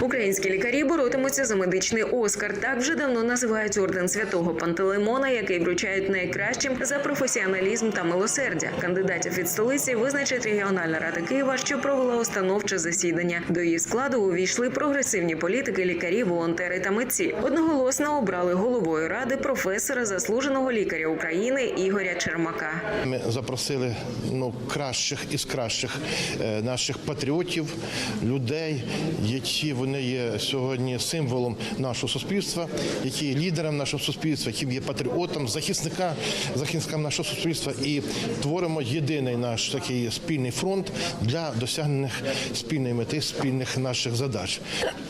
Українські лікарі боротимуться за медичний Оскар. Так вже давно називають орден святого Пантелеймона, який вручають найкращим за професіоналізм та милосердя. Кандидатів від столиці визначить регіональна рада Києва, що провела установче засідання. До її складу увійшли прогресивні політики, лікарі, волонтери та митці. Одноголосно обрали головою ради професора, заслуженого лікаря України Ігоря Чермака. Ми запросили ну кращих із кращих е, наших патріотів, людей, які вони є сьогодні символом нашого суспільства, які є лідером нашого суспільства, які є патріотом, захисника, захисником нашого суспільства, і творимо єдиний наш такий спільний фронт для досягнення спільної мети, спільних наших задач.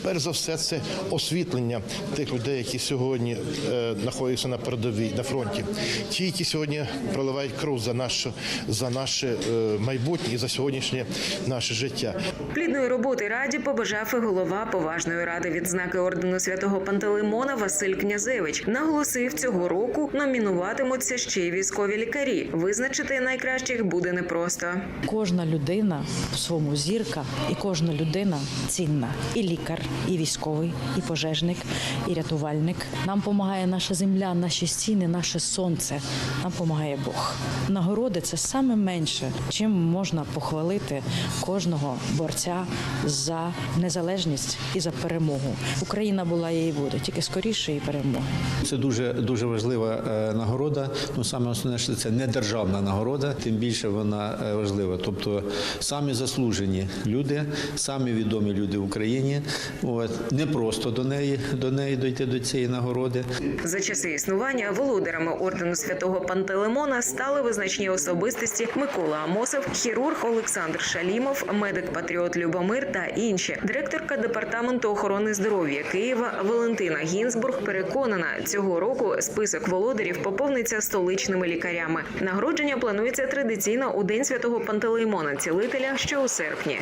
Перш за все, це освітлення тих людей, які сьогодні е, знаходяться на передовій на фронті. Ті, які сьогодні проливають кров за наше за наше е, майбутнє і за сьогоднішнє наше життя. Плідної роботи раді побажав і голова поважної ради відзнаки ордену святого Пантелеймона Василь Князевич. Наголосив, цього року номінуватимуться ще й військові лікарі. Визначити найкращих буде непросто. Кожна людина в своєму зірка, і кожна людина цінна. І лікар, і військовий, і пожежник, і рятувальник. Нам допомагає наша земля, наші стіни, наше сонце. Нам допомагає Бог. Нагороди це саме менше, чим можна похвалити кожного борця за незалежність і за перемогу. Україна була і буде тільки скоріше і перемоги. Це дуже дуже важлива е, нагорода. Ну саме основне, що це не державна нагорода, тим більше вона е, важлива. Тобто самі заслужені люди, самі відомі люди в Україні. От не просто до неї до неї дойти до цієї нагороди. За часи існування володарами ордену святого Пантелеймона стали визначні особистості Микола Амосов, хірург Олександр Шалімов, медик-патріот Любомир та інші. Директорка департаменту охорони здоров'я Києва Валентина Гінзбург переконана, цього року список володарів поповниться столичними лікарями. Нагородження планується традиційно у день святого Пантелеймона, цілителя, що у серпні.